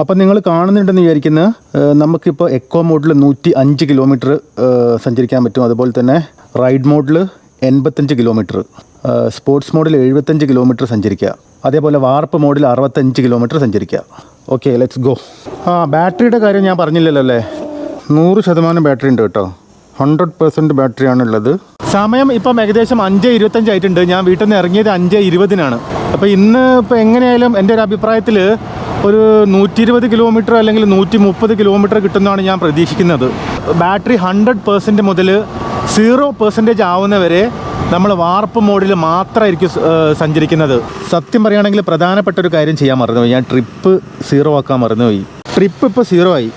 അപ്പം നിങ്ങൾ കാണുന്നുണ്ടെന്ന് വിചാരിക്കുന്ന നമുക്കിപ്പോൾ എക്കോ മോഡിൽ നൂറ്റി അഞ്ച് കിലോമീറ്റർ സഞ്ചരിക്കാൻ പറ്റും. അതുപോലെ തന്നെ റൈഡ് മോഡിൽ എൺപത്തഞ്ച് കിലോമീറ്റർ സ്പോർട്സ് മോഡിൽ എഴുപത്തഞ്ച് കിലോമീറ്റർ സഞ്ചരിക്കുക. അതേപോലെ വാർപ്പ് മോഡിൽ അറുപത്തഞ്ച് കിലോമീറ്റർ സഞ്ചരിക്കുക. ഓക്കെ ലെറ്റ്സ് ഗോ ആ ബാറ്ററിയുടെ കാര്യം ഞാൻ പറഞ്ഞില്ലല്ലോ അല്ലേ? നൂറ് ശതമാനം ബാറ്ററി ഉണ്ട് കേട്ടോ. ഹൺഡ്രഡ് പെർസെന്റ് ബാറ്ററിയാണ് ഉള്ളത് സമയം ഇപ്പം ഏകദേശം അഞ്ച് ഇരുപത്തഞ്ചായിട്ടുണ്ട് ഞാൻ വീട്ടിൽ നിന്ന് ഇറങ്ങിയത് അഞ്ച് ഇരുപതിനാണ്. അപ്പോൾ ഇന്ന് ഇപ്പോൾ എങ്ങനെയായാലും എന്റെ ഒരു അഭിപ്രായത്തിൽ ഒരു നൂറ്റി ഇരുപത് കിലോമീറ്റർ അല്ലെങ്കിൽ നൂറ്റി മുപ്പത് കിലോമീറ്റർ കിട്ടുന്നതാണ് ഞാൻ പ്രതീക്ഷിക്കുന്നത്. ബാറ്ററി ഹൺഡ്രഡ് പെർസെന്റ് മുതൽ സീറോ പെർസെന്റേജ് ആവുന്നവരെ നമ്മൾ വാർപ്പ് മോഡിൽ മാത്രമായിരിക്കും സഞ്ചരിക്കുന്നത്. സത്യം പറയുകയാണെങ്കിൽ പ്രധാനപ്പെട്ട ഒരു കാര്യം ചെയ്യാൻ മറന്നുപോയി. ഞാൻ ട്രിപ്പ് സീറോ ആക്കാൻ മറന്നുപോയി. ട്രിപ്പ് ഇപ്പോൾ സീറോ ആയി.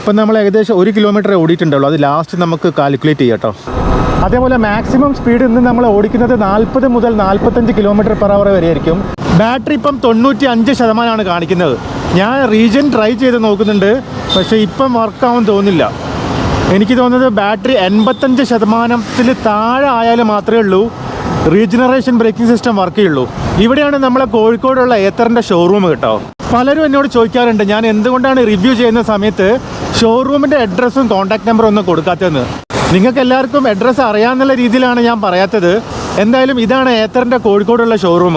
ഇപ്പം നമ്മൾ ഏകദേശം ഒരു കിലോമീറ്റർ ഓടിയിട്ടുണ്ടല്ലോ അത് ലാസ്റ്റ് നമുക്ക് കാൽക്കുലേറ്റ് ചെയ്യാം അതേപോലെ മാക്സിമം സ്പീഡ് ഇന്ന് നമ്മൾ ഓടിക്കുന്നത് നാൽപ്പത് മുതൽ നാൽപ്പത്തഞ്ച് കിലോമീറ്റർ പെർ അവർ വരെ ആയിരിക്കും ബാറ്ററി ഇപ്പം തൊണ്ണൂറ്റി അഞ്ച് ശതമാനമാണ് കാണിക്കുന്നത്. ഞാൻ റീജൻ ട്രൈ ചെയ്ത് നോക്കുന്നുണ്ട് പക്ഷേ ഇപ്പം വർക്കാവും തോന്നില്ല. എനിക്ക് തോന്നുന്നത് ബാറ്ററി എൺപത്തഞ്ച് ശതമാനത്തിൽ താഴെ ആയാലും മാത്രമേ ഉള്ളൂ റീജനറേഷൻ ബ്രേക്കിംഗ് സിസ്റ്റം വർക്ക് ചെയ്യുള്ളൂ. ഇവിടെയാണ് നമ്മളെ കോഴിക്കോടുള്ള ഏത്തറിന്റെ ഷോറൂം കേട്ടോ. പലരും എന്നോട് ചോദിക്കാറുണ്ട് ഞാൻ എന്തുകൊണ്ടാണ് റിവ്യൂ ചെയ്യുന്ന സമയത്ത് ഷോറൂമിന്റെ അഡ്രസ്സും കോൺടാക്ട് നമ്പറും ഒന്നും കൊടുക്കാത്തതെന്ന്? നിങ്ങൾക്ക് എല്ലാവർക്കും അഡ്രസ്സ് അറിയാമെന്നുള്ള രീതിയിലാണ് ഞാൻ പറയാത്തത്. എന്തായാലും ഇതാണ് ഏത്തറിന്റെ കോഴിക്കോടുള്ള ഷോറൂം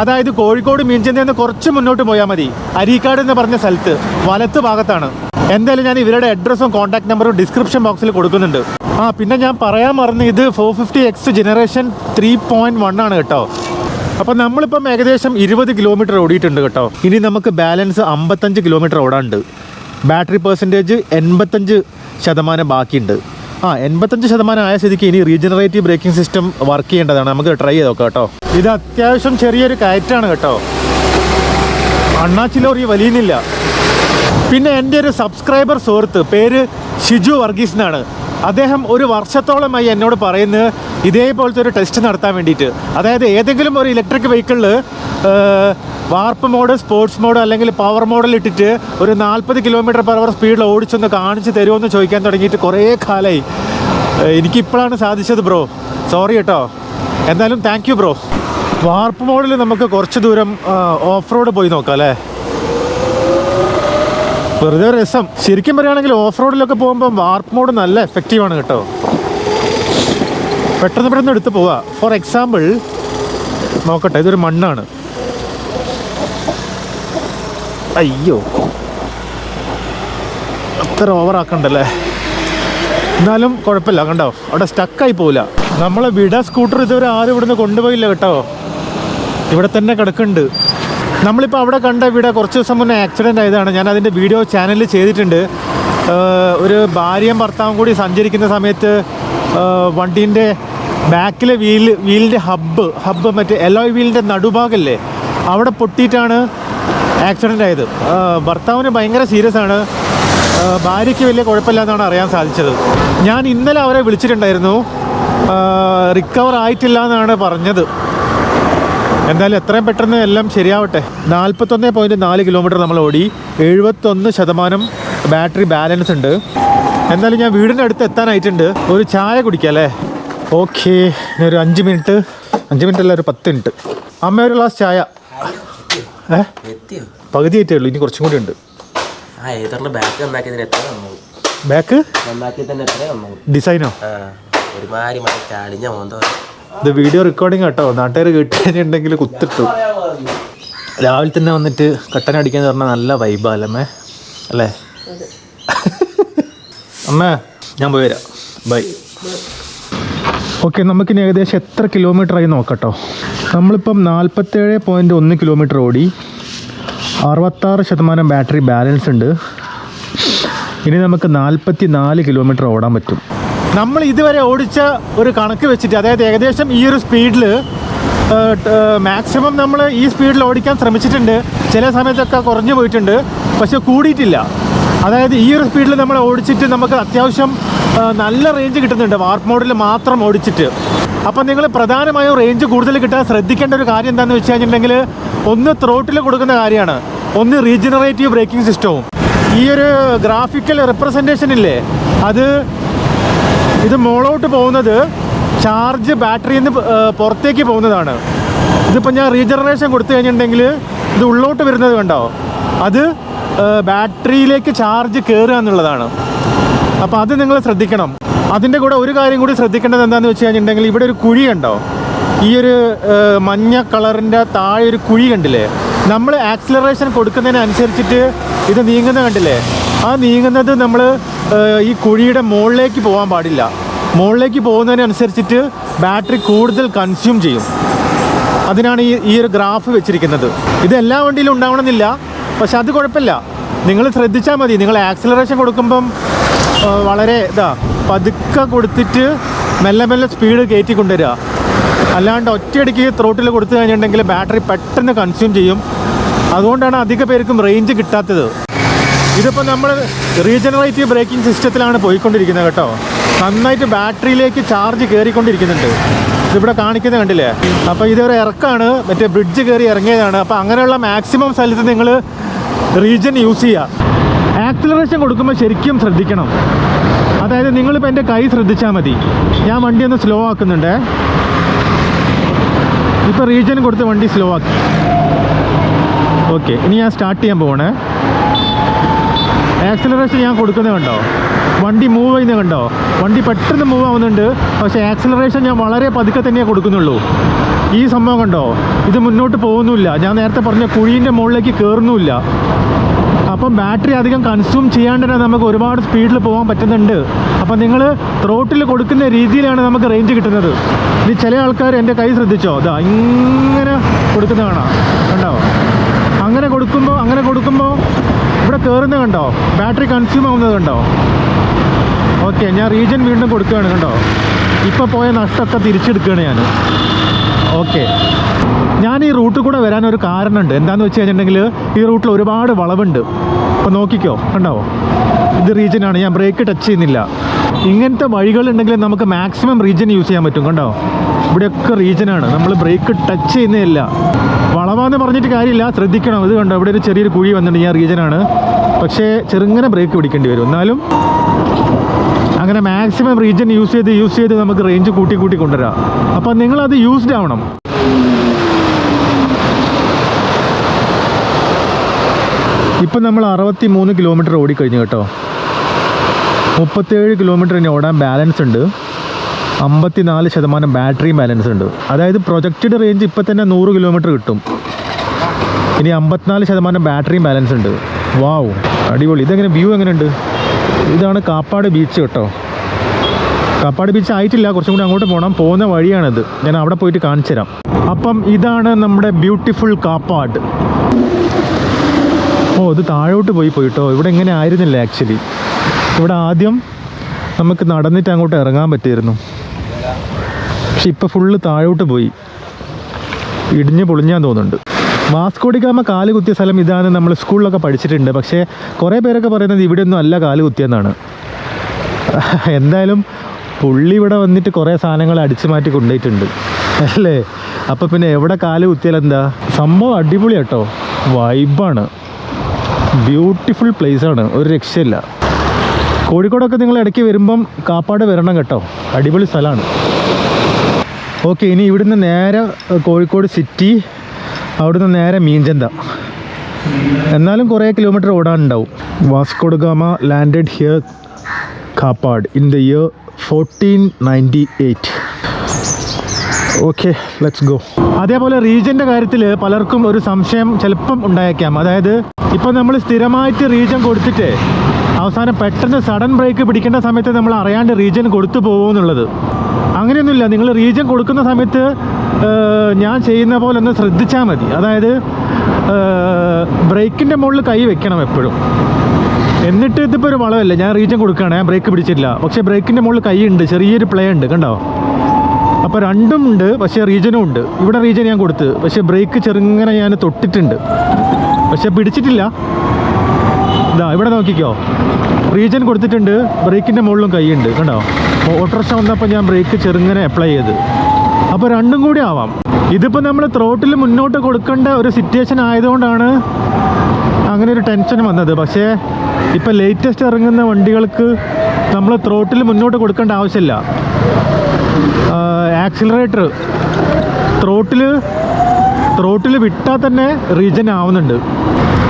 അതായത് കോഴിക്കോട് മീൻചന്തയിൽ നിന്ന് കുറച്ച് മുന്നോട്ട് പോയാൽ മതി. അരീക്കാട് എന്ന് പറഞ്ഞ സ്ഥലത്ത് വലത്ത് ഭാഗത്താണ്. എന്തായാലും ഞാൻ ഇവരുടെ അഡ്രസ്സും കോൺടാക്ട് നമ്പറും ഡിസ്ക്രിപ്ഷൻ ബോക്സിൽ കൊടുക്കുന്നുണ്ട്. ആ പിന്നെ ഞാൻ പറയാൻ മറന്ന് ഇത് four fifty X generation three point one ആണ് കേട്ടോ. അപ്പോൾ നമ്മളിപ്പം ഏകദേശം ഇരുപത് കിലോമീറ്റർ ഓടിയിട്ടുണ്ട് കേട്ടോ. ഇനി നമുക്ക് ബാലൻസ് അമ്പത്തഞ്ച് കിലോമീറ്റർ ഓടാനുണ്ട്. ബാറ്ററി പെർസെന്റേജ് എൺപത്തഞ്ച് ശതമാനം ബാക്കിയുണ്ട്. ആ എൺപത്തഞ്ച് ശതമാനം ആയ സ്ഥിതിക്ക് ഇനി റീജനറേറ്റീവ് ബ്രേക്കിംഗ് സിസ്റ്റം വർക്ക് ചെയ്യേണ്ടതാണ്. നമുക്ക് ട്രൈ ചെയ്ത് നോക്കാം കേട്ടോ. ഇത് അത്യാവശ്യം ചെറിയൊരു കയറ്റാണ് കേട്ടോ. അണ്ണാച്ചിലോറി വലിയുന്നില്ല. പിന്നെ എന്റെ ഒരു സബ്സ്ക്രൈബർ സുഹൃത്ത് പേര് ഷിജു വർഗീസ് എന്നാണ് അദ്ദേഹം ഒരു വർഷത്തോളമായി എന്നോട് പറയുന്നത് ഇതേപോലത്തെ ഒരു ടെസ്റ്റ് നടത്താൻ വേണ്ടിയിട്ട്. അതായത് ഏതെങ്കിലും ഒരു ഇലക്ട്രിക് വെഹിക്കിളിൽ വാർപ്പ് മോഡ് സ്പോർട്സ് മോഡ് അല്ലെങ്കിൽ പവർ മോഡൽ ഇട്ടിട്ട് ഒരു നാൽപ്പത് കിലോമീറ്റർ പെർ അവർ സ്പീഡിൽ ഓടിച്ചൊന്ന് കാണിച്ച് തരുമോ എന്ന് ചോദിക്കാൻ തുടങ്ങിയിട്ട് കുറേ കാലമായി എനിക്കിപ്പോഴാണ് സാധിച്ചത് ബ്രോ. സോറി കേട്ടോ. എന്തായാലും താങ്ക് ബ്രോ. വാർപ്പ് മോഡിൽ നമുക്ക് കുറച്ച് ദൂരം ഓഫ് റോഡ് പോയി നോക്കാം അല്ലേ? വെറുതെ രസം. ശരിക്കും പറയുകയാണെങ്കിൽ ഓഫ് റോഡിലൊക്കെ പോകുമ്പോൾ വാർപ്പ് മോഡ് നല്ല എഫക്റ്റീവാണ് കേട്ടോ. പെട്ടെന്ന് പെട്ടെന്ന് എടുത്ത് പോവാ. ഫോർ എക്സാമ്പിൾ നോക്കട്ടെ ഇതൊരു മണ്ണാണ്. അയ്യോ. അത്ര ഓവറാക്കണ്ടല്ലേ എന്നാലും കുഴപ്പമില്ല കണ്ടോ? അവിടെ സ്റ്റക്കായി പോവില്ല. നമ്മളെ വിട സ്കൂട്ടർ ഇതുവരെ ആരും ഇവിടുന്ന് കൊണ്ടുപോയില്ല കേട്ടോ. ഇവിടെ തന്നെ കിടക്കുന്നുണ്ട്. നമ്മളിപ്പോൾ അവിടെ കണ്ട ഇവിടെ കുറച്ച് ദിവസം മുന്നേ ആക്സിഡന്റ് ആയതാണ്. ഞാൻ അതിന്റെ വീഡിയോ ചാനലിൽ ചെയ്തിട്ടുണ്ട്. ഒരു ഭാര്യയും ഭർത്താവും കൂടി സഞ്ചരിക്കുന്ന സമയത്ത് വണ്ടീന്റെ ബാക്കിലെ വീൽ വീലിന്റെ ഹബ്ബ് ഹബ്ബ് മറ്റേ എലോയ് വീലിന്റെ നടുഭാഗമല്ലേ അവിടെ പൊട്ടിയിട്ടാണ് ആക്സിഡന്റ് ആയത്. ഭർത്താവിന് ഭയങ്കര സീരിയസ് ആണ്. ഭാര്യയ്ക്ക് വലിയ കുഴപ്പമില്ല എന്നാണ് അറിയാൻ സാധിച്ചത്. ഞാൻ ഇന്നലെ അവരെ വിളിച്ചിട്ടുണ്ടായിരുന്നു. റിക്കവർ ആയിട്ടില്ല എന്നാണ് പറഞ്ഞത്. എന്തായാലും എത്രയും പെട്ടെന്ന് എല്ലാം ശരിയാവട്ടെ. നാൽപ്പത്തൊന്ന് പോയിന്റ് നാല് കിലോമീറ്റർ നമ്മൾ ഓടി. എഴുപത്തൊന്ന് ശതമാനം ബാറ്ററി ബാലൻസ് ഉണ്ട്. എന്തായാലും ഞാൻ വീടിന്റെ അടുത്ത് എത്താനായിട്ടുണ്ട്. ഒരു ചായ കുടിക്കാം അല്ലേ? ഓക്കെ ഒരു അഞ്ച് മിനിറ്റ് അഞ്ച് മിനിറ്റ് അല്ല ഒരു പത്ത് മിനിറ്റ് അമ്മ ഒരു ഗ്ലാസ് ചായ. ഏ? പകുതി ആയിട്ടേ ഉള്ളൂ ഇനി കുറച്ചും കൂടി ഉണ്ട്. ബാക്ക് ഡിസൈനോ ഒരുമാതിരി മറ്റേ ചാടിഞ്ഞ മോന്തോ ഇത് വീഡിയോ റെക്കോർഡിങ് കേട്ടോ നാട്ടുകാർ കേട്ടുകഴിഞ്ഞിട്ടുണ്ടെങ്കിൽ കുത്തിട്ടു. രാവിലെ തന്നെ വന്നിട്ട് കട്ടൻ അടിക്കാന്ന് പറഞ്ഞാൽ നല്ല വൈബാ അല്ലമ്മേ അല്ലേ അമ്മേ? ഞാൻ പോയി വരാം. ബൈ ഓക്കെ നമുക്കിനി ഏകദേശം എത്ര കിലോമീറ്റർ ആയി നോക്കട്ടോ? നമ്മളിപ്പം നാൽപ്പത്തേഴ് പോയിന്റ് ഒന്ന് കിലോമീറ്റർ ഓടി. അറുപത്താറ് ശതമാനം ബാറ്ററി ബാലൻസ് ഉണ്ട്. ഇനി നമുക്ക് നാൽപ്പത്തി നാല് കിലോമീറ്റർ ഓടാൻ പറ്റും. നമ്മൾ ഇതുവരെ ഓടിച്ച ഒരു കണക്ക് വെച്ചിട്ട് അതായത് ഏകദേശം ഈ ഒരു സ്പീഡിൽ മാക്സിമം നമ്മൾ ഈ സ്പീഡിൽ ഓടിക്കാൻ ശ്രമിച്ചിട്ടുണ്ട്. ചില സമയത്തൊക്കെ കുറഞ്ഞു പോയിട്ടുണ്ട്. പക്ഷെ കൂടിയിട്ടില്ല. അതായത് ഈ ഒരു സ്പീഡിൽ നമ്മൾ ഓടിച്ചിട്ട് നമുക്ക് അത്യാവശ്യം നല്ല റേഞ്ച് കിട്ടുന്നുണ്ട്. വാർപ്പ് മോഡിൽ മാത്രം ഓടിച്ചിട്ട്. അപ്പം നിങ്ങൾ പ്രധാനമായും റേഞ്ച് കൂടുതൽ കിട്ടാൻ ശ്രദ്ധിക്കേണ്ട ഒരു കാര്യം എന്താണെന്ന് വെച്ച് കഴിഞ്ഞിട്ടുണ്ടെങ്കിൽ ഒന്ന് ത്രോട്ടിൽ കൊടുക്കുന്ന കാര്യമാണ്. ഒന്ന് റീജനറേറ്റീവ് ബ്രേക്കിംഗ് സിസ്റ്റവും ഈ ഒരു ഗ്രാഫിക്കൽ റെപ്രസെന്റേഷൻ ഇല്ലേ? അത് ഇത് മോളോട്ട് പോകുന്നത് ചാർജ് ബാറ്ററിയിൽ നിന്ന് പുറത്തേക്ക് പോകുന്നതാണ്. ഇതിപ്പോൾ ഞാൻ റീജനറേഷൻ കൊടുത്തു കഴിഞ്ഞിട്ടുണ്ടെങ്കിൽ ഇത് ഉള്ളോട്ട് വരുന്നത് കണ്ടോ? അത് ബാറ്ററിയിലേക്ക് ചാർജ് കയറുക എന്നുള്ളതാണ്. അപ്പോൾ അത് നിങ്ങൾ ശ്രദ്ധിക്കണം. അതിന്റെ കൂടെ ഒരു കാര്യം കൂടി ശ്രദ്ധിക്കേണ്ടത് എന്താണെന്ന് വെച്ച് കഴിഞ്ഞിട്ടുണ്ടെങ്കിൽ ഇവിടെ ഒരു കുഴി ഉണ്ടോ ഈ ഒരു മഞ്ഞ കളറിന്റെ താഴെ ഒരു കുഴി കണ്ടില്ലേ? നമ്മൾ ആക്സിലറേഷൻ കൊടുക്കുന്നതിനനുസരിച്ചിട്ട് ഇത് നീങ്ങുന്നത് കണ്ടില്ലേ? ആ നീങ്ങുന്നത് നമ്മൾ ഈ കുഴിയുടെ മുകളിലേക്ക് പോകാൻ പാടില്ല. മുകളിലേക്ക് പോകുന്നതിനനുസരിച്ചിട്ട് ബാറ്ററി കൂടുതൽ കൺസ്യൂം ചെയ്യും. അതിനാണ് ഈ ഈ ഒരു ഗ്രാഫ് വെച്ചിരിക്കുന്നത്. ഇത് എല്ലാ വണ്ടിയിലും ഉണ്ടാവണമെന്നില്ല. പക്ഷെ അത് കുഴപ്പമില്ല. നിങ്ങൾ ശ്രദ്ധിച്ചാൽ മതി. നിങ്ങൾ ആക്സിലറേഷൻ കൊടുക്കുമ്പം വളരെ ഇതാ പതുക്കെ കൊടുത്തിട്ട് മെല്ലെ മെല്ലെ സ്പീഡ് കയറ്റി കൊണ്ടുവരിക. അല്ലാണ്ട് ഒറ്റയടിക്ക് ത്രോട്ടിൽ കൊടുത്തു കഴിഞ്ഞിട്ടുണ്ടെങ്കിൽ ബാറ്ററി പെട്ടെന്ന് കൺസ്യൂം ചെയ്യും. അതുകൊണ്ടാണ് അധിക പേർക്കും റേഞ്ച് കിട്ടാത്തത്. ഇതിപ്പോൾ നമ്മൾ റീജനറേറ്റീവ് ബ്രേക്കിംഗ് സിസ്റ്റത്തിലാണ് പോയിക്കൊണ്ടിരിക്കുന്നത് കേട്ടോ. നന്നായിട്ട് ബാറ്ററിയിലേക്ക് ചാർജ് കയറിക്കൊണ്ടിരിക്കുന്നുണ്ട് ഇതിവിടെ കാണിക്കുന്നത് കണ്ടില്ലേ? അപ്പോൾ ഇതൊരു ഇറക്കാണ്. മറ്റേ ബ്രിഡ്ജ് കയറി ഇറങ്ങിയതാണ്. അപ്പോൾ അങ്ങനെയുള്ള മാക്സിമം സ്ഥലത്ത് നിങ്ങൾ റീജൻ യൂസ് ചെയ്യുക ആക്സിലറേഷൻ കൊടുക്കുമ്പോൾ ശരിക്കും ശ്രദ്ധിക്കണം. അതായത് നിങ്ങളിപ്പോൾ എന്റെ കൈ ശ്രദ്ധിച്ചാൽ മതി. ഞാൻ വണ്ടി ഒന്ന് സ്ലോ ആക്കുന്നുണ്ട്. ഇപ്പോൾ റീജൻ കൊടുത്ത് വണ്ടി സ്ലോ ആക്കി. ഓക്കെ ഇനി ഞാൻ സ്റ്റാർട്ട് ചെയ്യാൻ പോവാണ്. ആക്സിലറേഷൻ ഞാൻ കൊടുക്കുന്നത് കണ്ടോ? വണ്ടി മൂവ് ചെയ്യുന്നത് കണ്ടോ? വണ്ടി പെട്ടെന്ന് മൂവ് ആവുന്നുണ്ട്. പക്ഷേ ആക്സിലറേഷൻ ഞാൻ വളരെ പതുക്കെ തന്നെയാണ് കൊടുക്കുന്നുള്ളൂ. ഈ സംഭവം കണ്ടോ? ഇത് മുന്നോട്ട് പോകുന്നുമില്ല. ഞാൻ നേരത്തെ പറഞ്ഞ കുഴീന്റെ മുകളിലേക്ക് കയറുന്നുമില്ല അപ്പം ബാറ്ററി അധികം കൺസ്യൂം ചെയ്യാണ്ട് തന്നെ നമുക്ക് ഒരുപാട് സ്പീഡിൽ പോകാൻ പറ്റുന്നുണ്ട്. അപ്പം നിങ്ങൾ ത്രോട്ടിൽ കൊടുക്കുന്ന രീതിയിലാണ് നമുക്ക് റേഞ്ച് കിട്ടുന്നത്. ഇനി ചില ആൾക്കാർ എന്റെ കൈ ശ്രദ്ധിച്ചോ? ഇതാ ഇങ്ങനെ കൊടുക്കുന്ന കാണാം. കണ്ടോ? അങ്ങനെ കൊടുക്കുമ്പോൾ അങ്ങനെ കൊടുക്കുമ്പോൾ ഇവിടെ കയറുന്നത് കണ്ടോ? ബാറ്ററി കൺസ്യൂം ആവുന്നത് കണ്ടോ? ഓക്കെ ഞാൻ റീജൻ വീണ്ടും കൊടുക്കുകയാണ് കണ്ടോ? ഇപ്പോൾ പോയ നഷ്ടമൊക്കെ തിരിച്ചെടുക്കുകയാണ് ഞാൻ ഓക്കെ ഞാൻ ഈ റൂട്ടിൽ കൂടെ വരാൻ ഒരു കാരണമുണ്ട്. എന്താണെന്ന് വെച്ച് കഴിഞ്ഞിട്ടുണ്ടെങ്കിൽ ഈ റൂട്ടിൽ ഒരുപാട് വളവുണ്ട്. അപ്പോൾ നോക്കിക്കോ കണ്ടോ? ഇത് റീജനാണ് ഞാൻ ബ്രേക്ക് ടച്ച് ചെയ്യുന്നില്ല. ഇങ്ങനത്തെ വഴികളുണ്ടെങ്കിൽ നമുക്ക് മാക്സിമം റീജൻ യൂസ് ചെയ്യാൻ പറ്റും കണ്ടോ? ഇവിടെയൊക്കെ റീജനാണ് നമ്മൾ ബ്രേക്ക് ടച്ച് ചെയ്യുന്നതില്ല. വളവാന്ന് പറഞ്ഞിട്ട് കാര്യമില്ല. ശ്രദ്ധിക്കണം. ഇത് കണ്ടോ? ഇവിടെ ഒരു ചെറിയൊരു കുഴി വന്നിട്ടുണ്ട്. ഞാൻ റീജനാണ്. പക്ഷേ ചെറുങ്ങനെ ബ്രേക്ക് പിടിക്കേണ്ടി വരും. എന്നാലും അങ്ങനെ മാക്സിമം റീജൻ യൂസ് ചെയ്ത് യൂസ് ചെയ്ത് നമുക്ക് റേഞ്ച് കൂട്ടി കൂട്ടി കൊണ്ടുവരാം. അപ്പം നിങ്ങളത് യൂസ്ഡ് ആവണം. ഇപ്പം നമ്മൾ അറുപത്തി മൂന്ന് കിലോമീറ്റർ ഓടിക്കഴിഞ്ഞു കേട്ടോ. മുപ്പത്തേഴ് കിലോമീറ്റർ ഇനി ഓടാൻ ബാലൻസ് ഉണ്ട്. അമ്പത്തിനാല് ശതമാനം ബാറ്ററി ബാലൻസ് ഉണ്ട്. അതായത് പ്രൊജക്റ്റഡ് റേഞ്ച് ഇപ്പം തന്നെ നൂറ് കിലോമീറ്റർ കിട്ടും. ഇനി അമ്പത്തിനാല് ശതമാനം ബാറ്ററിയും ബാലൻസ് ഉണ്ട്. വാവ് അടിപൊളി. ഇതെങ്ങനെ വ്യൂ എങ്ങനെയുണ്ട്? ഇതാണ് കാപ്പാട് ബീച്ച് കേട്ടോ. കാപ്പാട് ബീച്ച് ആയിട്ടില്ല കുറച്ചും കൂടി അങ്ങോട്ട് പോകണം പോകുന്ന വഴിയാണിത്. ഞാൻ അവിടെ പോയിട്ട് കാണിച്ചു തരാം. അപ്പം ഇതാണ് നമ്മുടെ ബ്യൂട്ടിഫുൾ കാപ്പാട്. ഓ ഇത് താഴോട്ട് പോയി പോയിട്ടോ. ഇവിടെ ഇങ്ങനെ ആയിരുന്നില്ല ആക്ച്വലി ഇവിടെ ആദ്യം നമുക്ക് നടന്നിട്ട് അങ്ങോട്ട് ഇറങ്ങാൻ പറ്റിയിരുന്നു. പക്ഷെ ഇപ്പോൾ ഫുള്ള് താഴോട്ട് പോയി. ഇടിഞ്ഞ് പൊളിഞ്ഞാൻ തോന്നുന്നുണ്ട്. വാസ്കോഡിഗാമ കാൽ കുത്തിയ സ്ഥലം ഇതാണ് നമ്മൾ സ്കൂളിലൊക്കെ പഠിച്ചിട്ടുണ്ട്. പക്ഷേ കുറേ പേരൊക്കെ പറയുന്നത് ഇവിടെ ഒന്നും അല്ല കാൽ കുത്തിയെന്നാണ്. എന്തായാലും പുള്ളി ഇവിടെ വന്നിട്ട് കുറേ സാധനങ്ങൾ അടിച്ചു മാറ്റി കൊണ്ടുപോയിട്ടുണ്ട്. അല്ലേ? അപ്പോൾ പിന്നെ എവിടെ കാൽ കുത്തിയാൽ എന്താ? സംഭവം അടിപൊളി കേട്ടോ. വൈബാണ്. ബ്യൂട്ടിഫുൾ ആണ് ഒരു രക്ഷയില്ല. കോഴിക്കോടൊക്കെ നിങ്ങൾ ഇടയ്ക്ക് വരുമ്പം കാപ്പാട് വരണം കേട്ടോ. അടിപൊളി സ്ഥലമാണ്. ഓക്കെ ഇനി ഇവിടുന്ന് നേരെ കോഴിക്കോട് സിറ്റി അവിടുന്ന് നേരെ മീഞ്ചന്ത എന്നാലും കുറേ kilometre ഓടാനുണ്ടാവും. Vasco da Gama landed here Kappad in the year fourteen ninety eight okay let's go അതേപോലെ റീജന്റെ കാര്യത്തിൽ പലർക്കും ഒരു സംശയം ചിലപ്പം ഉണ്ടായേക്കാം. അതായത് ഇപ്പം നമ്മൾ സ്ഥിരമായിട്ട് റീജൻ കൊടുത്തിട്ട് അവസാനം പെട്ടെന്ന് സഡൻ ബ്രേക്ക് പിടിക്കേണ്ട സമയത്ത് നമ്മൾ അറിയാണ്ട് റീജൻ കൊടുത്തു പോകുമെന്നുള്ളത് അങ്ങനെയൊന്നുമില്ല. നിങ്ങൾ റീജൻ കൊടുക്കുന്ന സമയത്ത് ഞാൻ ചെയ്യുന്ന പോലെ ഒന്ന് ശ്രദ്ധിച്ചാൽ മതി. അതായത് ബ്രേക്കിന്റെ മുകളിൽ കൈ വെക്കണം എപ്പോഴും. എന്നിട്ട് ഇതിപ്പോൾ ഒരു വളവല്ല? ഞാൻ റീജൻ കൊടുക്കുകയാണ്. ഞാൻ ബ്രേക്ക് പിടിച്ചിട്ടില്ല. പക്ഷേ ബ്രേക്കിന്റെ മുകളിൽ കൈ ഉണ്ട്. ചെറിയൊരു പ്ലേ ഉണ്ട്. കണ്ടോ? അപ്പോൾ രണ്ടും ഉണ്ട്. പക്ഷേ റീജനും ഉണ്ട്. ഇവിടെ റീജൻ ഞാൻ കൊടുത്ത്. പക്ഷേ ബ്രേക്ക് ചെറുങ്ങനെ ഞാൻ തൊട്ടിട്ടുണ്ട്. പക്ഷേ പിടിച്ചിട്ടില്ല. ഇതാ ഇവിടെ നോക്കിക്കോ. റീജൻ കൊടുത്തിട്ടുണ്ട് ബ്രേക്കിന്റെ മുകളിലും കൈയുണ്ട് കണ്ടോ? ഓട്ടോറിക്ഷ വന്നപ്പോൾ ഞാൻ ബ്രേക്ക് ചെറുങ്ങനെ അപ്ലൈ ചെയ്ത്. അപ്പോൾ രണ്ടും കൂടി ആവാം. ഇതിപ്പോൾ നമ്മൾ ത്രോട്ടിൽ മുന്നോട്ട് കൊടുക്കേണ്ട ഒരു സിറ്റുവേഷൻ ആയതുകൊണ്ടാണ് അങ്ങനെ ഒരു ടെൻഷൻ വന്നത്. പക്ഷേ ഇപ്പം ലേറ്റസ്റ്റ് ഇറങ്ങുന്ന വണ്ടികൾക്ക് നമ്മൾ ത്രോട്ടിൽ മുന്നോട്ട് കൊടുക്കേണ്ട ആവശ്യമില്ല. ആക്സിലറേറ്റർ ത്രോട്ടിൽ ത്രോട്ടിൽ വിട്ടാൽ തന്നെ റീജൻ ആവുന്നുണ്ട്.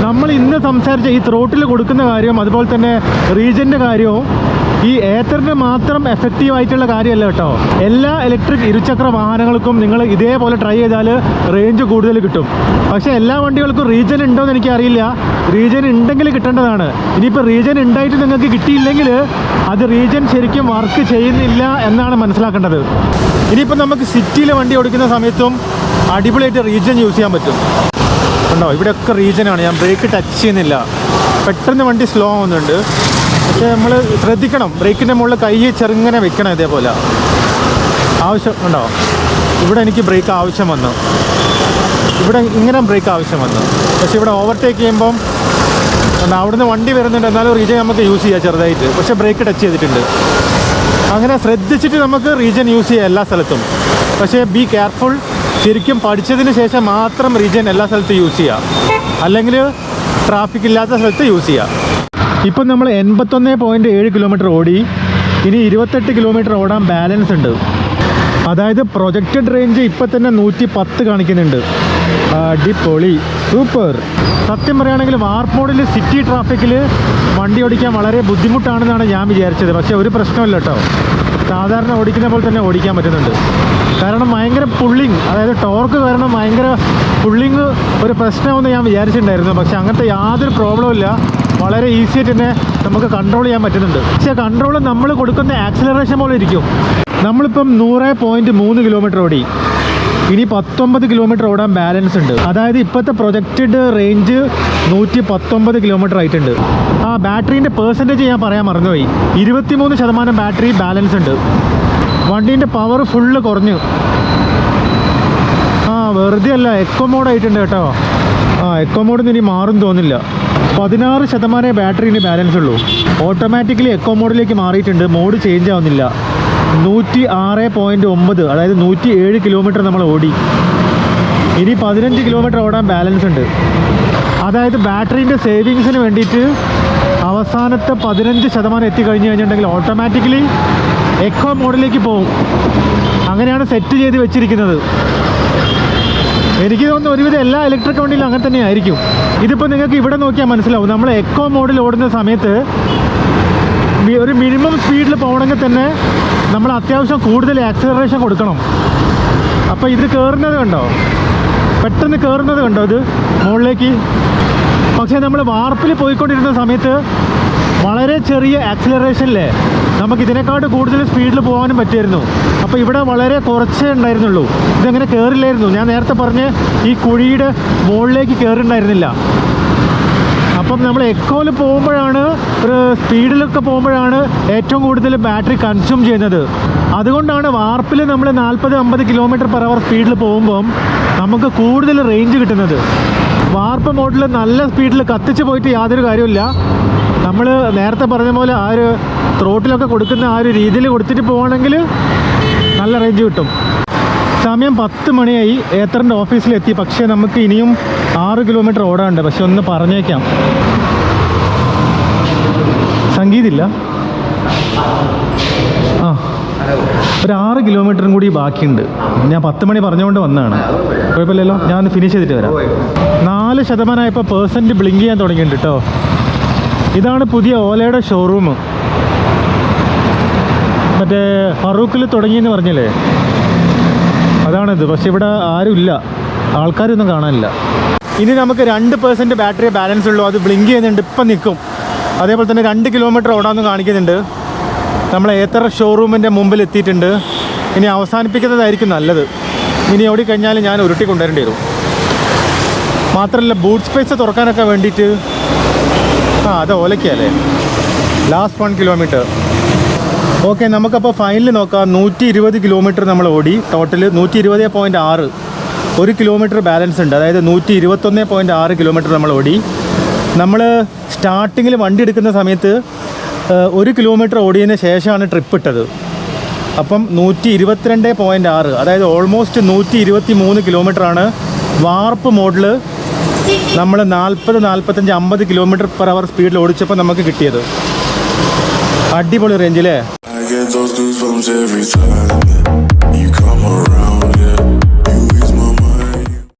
നമ്മൾ ഇന്ന് സംസാരിച്ച ഈ ത്രോട്ടിൽ കൊടുക്കുന്ന കാര്യം അതുപോലെ തന്നെ റീജന്റെ കാര്യവും ഈ ഏത്തറിന് മാത്രം എഫക്റ്റീവ് ആയിട്ടുള്ള കാര്യമല്ല കേട്ടോ. എല്ലാ ഇലക്ട്രിക് ഇരുചക്ര വാഹനങ്ങൾക്കും നിങ്ങൾ ഇതേപോലെ ട്രൈ ചെയ്താൽ റേഞ്ച് കൂടുതൽ കിട്ടും. പക്ഷേ എല്ലാ വണ്ടികൾക്കും റീജൻ ഉണ്ടോ എന്ന് എനിക്കറിയില്ല. റീജൻ ഉണ്ടെങ്കിൽ കിട്ടേണ്ടതാണ്. ഇനിയിപ്പോൾ റീജൻ ഉണ്ടായിട്ട് നിങ്ങൾക്ക് കിട്ടിയില്ലെങ്കിൽ അത് റീജൻ ശരിക്കും വർക്ക് ചെയ്യുന്നില്ല എന്നാണ് മനസ്സിലാക്കേണ്ടത്. ഇനിയിപ്പോൾ നമുക്ക് സിറ്റിയിൽ വണ്ടി ഓടിക്കുന്ന സമയത്തും അടിപൊളിയായിട്ട് റീജൻ യൂസ് ചെയ്യാൻ പറ്റും. ഉണ്ടോ ഇവിടെയൊക്കെ റീജനാണ് ഞാൻ ബ്രേക്ക് ടച്ച് ചെയ്യുന്നില്ല. പെട്ടെന്ന് വണ്ടി സ്ലോ ആവുന്നുണ്ട്. പക്ഷേ നമ്മൾ ശ്രദ്ധിക്കണം. ബ്രേക്കിന്റെ മുകളിൽ കൈ ചെറുങ്ങനെ വെക്കണം ഇതേപോലെ. ആവശ്യം ഉണ്ടോ? ഇവിടെ എനിക്ക് ബ്രേക്ക് ആവശ്യം വന്നു. ഇവിടെ ഇങ്ങനെ ബ്രേക്ക് ആവശ്യം വന്നു. പക്ഷേ ഇവിടെ ഓവർടേക്ക് ചെയ്യുമ്പം അവിടുന്ന് വണ്ടി വരുന്നുണ്ട്. എന്നാലും റീജൻ നമുക്ക് യൂസ് ചെയ്യാം ചെറുതായിട്ട്. പക്ഷേ ബ്രേക്ക് ടച്ച് ചെയ്തിട്ടുണ്ട്. അങ്ങനെ ശ്രദ്ധിച്ചിട്ട് നമുക്ക് റീജൻ യൂസ് ചെയ്യാം എല്ലാ സ്ഥലത്തും. പക്ഷേ ബി കെയർഫുൾ. ശരിക്കും പഠിച്ചതിന് ശേഷം മാത്രം റീജൻ എല്ലാ സ്ഥലത്തും യൂസ് ചെയ്യാം. അല്ലെങ്കിൽ ട്രാഫിക് ഇല്ലാത്ത സ്ഥലത്ത് യൂസ് ചെയ്യാം. ഇപ്പം നമ്മൾ എൺപത്തൊന്ന് പോയിന്റ് ഏഴ് കിലോമീറ്റർ ഓടി. ഇനി ഇരുപത്തെട്ട് കിലോമീറ്റർ ഓടാൻ ബാലൻസ് ഉണ്ട്. അതായത് പ്രൊജക്റ്റഡ് റേഞ്ച് ഇപ്പം തന്നെ നൂറ്റി പത്ത് കാണിക്കുന്നുണ്ട് അടിപൊളി. സൂപ്പർ സത്യം പറയുകയാണെങ്കിൽ വാർപ്പ് മോഡിൽ സിറ്റി ട്രാഫിക്കിൽ വണ്ടി ഓടിക്കാൻ വളരെ ബുദ്ധിമുട്ടാണെന്നാണ് ഞാൻ വിചാരിച്ചത്. പക്ഷേ ഒരു പ്രശ്നമില്ല കേട്ടോ. സാധാരണ ഓടിക്കുന്ന പോലെ തന്നെ ഓടിക്കാൻ പറ്റുന്നുണ്ട്. കാരണം ഭയങ്കര പുള്ളിങ് അതായത് ടോർക്ക് കാരണം ഭയങ്കര പുള്ളിങ് ഒരു പ്രശ്നമെന്ന് ഞാൻ വിചാരിച്ചിട്ടുണ്ടായിരുന്നു. പക്ഷെ അങ്ങനത്തെ യാതൊരു പ്രോബ്ലവും ഇല്ല. വളരെ ഈസി ആയിട്ട് തന്നെ നമുക്ക് കൺട്രോൾ ചെയ്യാൻ പറ്റുന്നുണ്ട്. പക്ഷേ കൺട്രോൾ നമ്മൾ കൊടുക്കുന്ന ആക്സിലറേഷൻ പോലെ ഇരിക്കും. നമ്മളിപ്പം നൂറ് പോയിന്റ് മൂന്ന് കിലോമീറ്റർ ഓടി. ഇനി പത്തൊമ്പത് കിലോമീറ്റർ ഓടാൻ ബാലൻസ് ഉണ്ട്. അതായത് ഇപ്പോഴത്തെ പ്രൊജക്റ്റഡ് റേഞ്ച് നൂറ്റി പത്തൊമ്പത് കിലോമീറ്റർ ആയിട്ടുണ്ട്. ആ ബാറ്ററീന്റെ പേഴ്സന്റേജ് ഞാൻ പറയാൻ മറന്നുപോയി. ഇരുപത്തിമൂന്ന് ശതമാനം ബാറ്ററി ബാലൻസ് ഉണ്ട്. വണ്ടീന്റെ പവർ ഫുള്ള് കുറഞ്ഞു. ആ വെറുതെ അല്ല എക്കോ മോഡായിട്ടുണ്ട് കേട്ടോ. ആ എക്കോ മോഡിൽ ഇനി മാറും തോന്നില്ല പതിനാറ് ശതമാനമേ ബാറ്ററിന് ബാലൻസ് ഉള്ളൂ. ഓട്ടോമാറ്റിക്കലി എക്കോ മോഡിലേക്ക് മാറിയിട്ടുണ്ട്. മോഡ് ചേഞ്ച് ആവുന്നില്ല. നൂറ്റി ആറ് പോയിന്റ് ഒമ്പത് അതായത് നൂറ്റി ഏഴ് കിലോമീറ്റർ നമ്മൾ ഓടി. ഇനി പതിനഞ്ച് കിലോമീറ്റർ ഓടാൻ ബാലൻസ് ഉണ്ട്. അതായത് ബാറ്ററീന്റെ സേവിങ്സിന് വേണ്ടിയിട്ട് അവസാനത്തെ പതിനഞ്ച് ശതമാനം എത്തിക്കഴിഞ്ഞ് കഴിഞ്ഞിട്ടുണ്ടെങ്കിൽ ഓട്ടോമാറ്റിക്കലി എക്കോ മോഡിലേക്ക് പോകും. അങ്ങനെയാണ് സെറ്റ് ചെയ്ത് വെച്ചിരിക്കുന്നത്. എനിക്ക് തോന്നുന്നു ഒരുവിധം എല്ലാ ഇലക്ട്രിക് വണ്ടിയിലും അങ്ങനെ തന്നെ ആയിരിക്കും ഇതിപ്പോൾ നിങ്ങൾക്ക് ഇവിടെ നോക്കിയാൽ മനസ്സിലാവും. നമ്മൾ എക്കോ മോഡിൽ ഓടുന്ന സമയത്ത് ഒരു മിനിമം സ്പീഡിൽ പോകണമെങ്കിൽ തന്നെ നമ്മൾ അത്യാവശ്യം കൂടുതൽ ആക്സിലറേഷൻ കൊടുക്കണം. അപ്പോൾ ഇത് കയറുന്നത് കണ്ടോ? പെട്ടെന്ന് കയറുന്നത് കണ്ടോ ഇത്? മുകളിലേക്ക്. പക്ഷേ നമ്മൾ വാർപ്പിൽ പോയിക്കൊണ്ടിരുന്ന സമയത്ത് വളരെ ചെറിയ ആക്സിലറേഷനിലെ നമുക്ക് ഇതിനെക്കാട്ട് കൂടുതൽ സ്പീഡിൽ പോകാനും പറ്റുമായിരുന്നു അപ്പോൾ ഇവിടെ വളരെ കുറച്ചേ ഉണ്ടായിരുന്നുള്ളൂ. ഇതങ്ങനെ കയറില്ലായിരുന്നു ഞാൻ നേരത്തെ പറഞ്ഞ് ഈ കുഴിയുടെ മുകളിലേക്ക് കയറിണ്ടായിരുന്നില്ല അപ്പം നമ്മൾ എക്കോയിൽ പോകുമ്പോഴാണ് ഒരു സ്പീഡിലൊക്കെ പോകുമ്പോഴാണ് ഏറ്റവും കൂടുതൽ ബാറ്ററി കൺസ്യൂം ചെയ്യുന്നത്. അതുകൊണ്ടാണ് വാർപ്പിൽ നമ്മൾ നാൽപ്പത് അമ്പത് കിലോമീറ്റർ പെർ അവർ സ്പീഡിൽ പോകുമ്പം നമുക്ക് കൂടുതൽ റേഞ്ച് കിട്ടുന്നത്. വാർപ്പ് മോഡിൽ നല്ല സ്പീഡിൽ കത്തിച്ച് പോയിട്ട് യാതൊരു കാര്യമില്ല നമ്മൾ നേരത്തെ പറഞ്ഞ പോലെ ആ ഒരു ത്രോട്ടിലൊക്കെ കൊടുക്കുന്ന ആ ഒരു രീതിയിൽ കൊടുത്തിട്ട് പോവുകയാണെങ്കിൽ നല്ല റേഞ്ച് കിട്ടും. സമയം പത്ത് മണിയായി. ഏത്തറിന്റെ ഓഫീസിലെത്തി പക്ഷേ നമുക്ക് ഇനിയും ആറ് കിലോമീറ്റർ ഓടാനുണ്ട്. പക്ഷെ ഒന്ന് പറഞ്ഞേക്കാം. സംഗീതില്ല. ഒരു ആറ് കിലോമീറ്ററും കൂടി ബാക്കിയുണ്ട്. ഞാൻ പത്ത് മണി പറഞ്ഞുകൊണ്ട് വന്നതാണ്. കുഴപ്പമില്ലല്ലോ. ഞാൻ ഫിനിഷ് ചെയ്തിട്ട് വരാം. നാല് ശതമാനമായപ്പോൾ പേഴ്സന്റ് ബ്ലിങ്ക് ചെയ്യാൻ തുടങ്ങിയിട്ടുണ്ട് കേട്ടോ ഇതാണ് പുതിയ ഓലയുടെ ഷോറൂം മറ്റേ ഫറൂഖിൽ തുടങ്ങിയെന്ന് പറഞ്ഞില്ലേ? അതാണിത്. പക്ഷെ ഇവിടെ ആരുമില്ല. ആൾക്കാരൊന്നും കാണാനില്ല. ഇനി നമുക്ക് രണ്ട് പേഴ്സന്റ് ബാറ്ററി ബാലൻസ് ഉള്ളൂ. അത് ബ്ലിങ്ക് ചെയ്യുന്നുണ്ട്. ഇപ്പം നിൽക്കും. അതേപോലെ തന്നെ രണ്ട് കിലോമീറ്റർ ഓടാമെന്ന് കാണിക്കുന്നുണ്ട്. നമ്മൾ ഏത്തറ ഷോറൂമിന്റെ മുമ്പിൽ എത്തിയിട്ടുണ്ട്. ഇനി അവസാനിപ്പിക്കുന്നതായിരിക്കും നല്ലത്. ഇനി ഓടിക്കഴിഞ്ഞാൽ ഞാൻ ഉരുട്ടി കൊണ്ടുവരേണ്ടി വരും. മാത്രമല്ല ബൂട്ട് സ്പേസ് തുറക്കാനൊക്കെ വേണ്ടിയിട്ട് ആ അത് ഓലയ്ക്കല്ലേ ലാസ്റ്റ് വൺ കിലോമീറ്റർ ഓക്കെ നമുക്കപ്പോൾ ഫൈനൽ നോക്കാം. നൂറ്റി ഇരുപത് കിലോമീറ്റർ നമ്മൾ ഓടി. ടോട്ടൽ നൂറ്റി ഇരുപത് പോയിന്റ് ആറ്. ഒരു കിലോമീറ്റർ ബാലൻസ് ഉണ്ട്. അതായത് നൂറ്റി ഇരുപത്തൊന്ന് പോയിന്റ് ആറ് കിലോമീറ്റർ നമ്മൾ ഓടി. നമ്മൾ സ്റ്റാർട്ടിങ്ങിൽ വണ്ടി എടുക്കുന്ന സമയത്ത് ഒരു കിലോമീറ്റർ ഓടിയതിന് ശേഷമാണ് ട്രിപ്പ് ഇട്ടത്. അപ്പം നൂറ്റി ഇരുപത്തിരണ്ട് പോയിന്റ് ആറ് അതായത് ഓൾമോസ്റ്റ് നൂറ്റി ഇരുപത്തി മൂന്ന് കിലോമീറ്ററാണ് വാർപ്പ് മോഡിൽ നമ്മൾ നാൽപ്പത് നാൽപ്പത്തഞ്ച് അമ്പത് കിലോമീറ്റർ പെർ അവർ സ്പീഡിൽ ഓടിച്ചപ്പോൾ നമുക്ക് കിട്ടിയത്. അടിപൊളി റേഞ്ചിലേ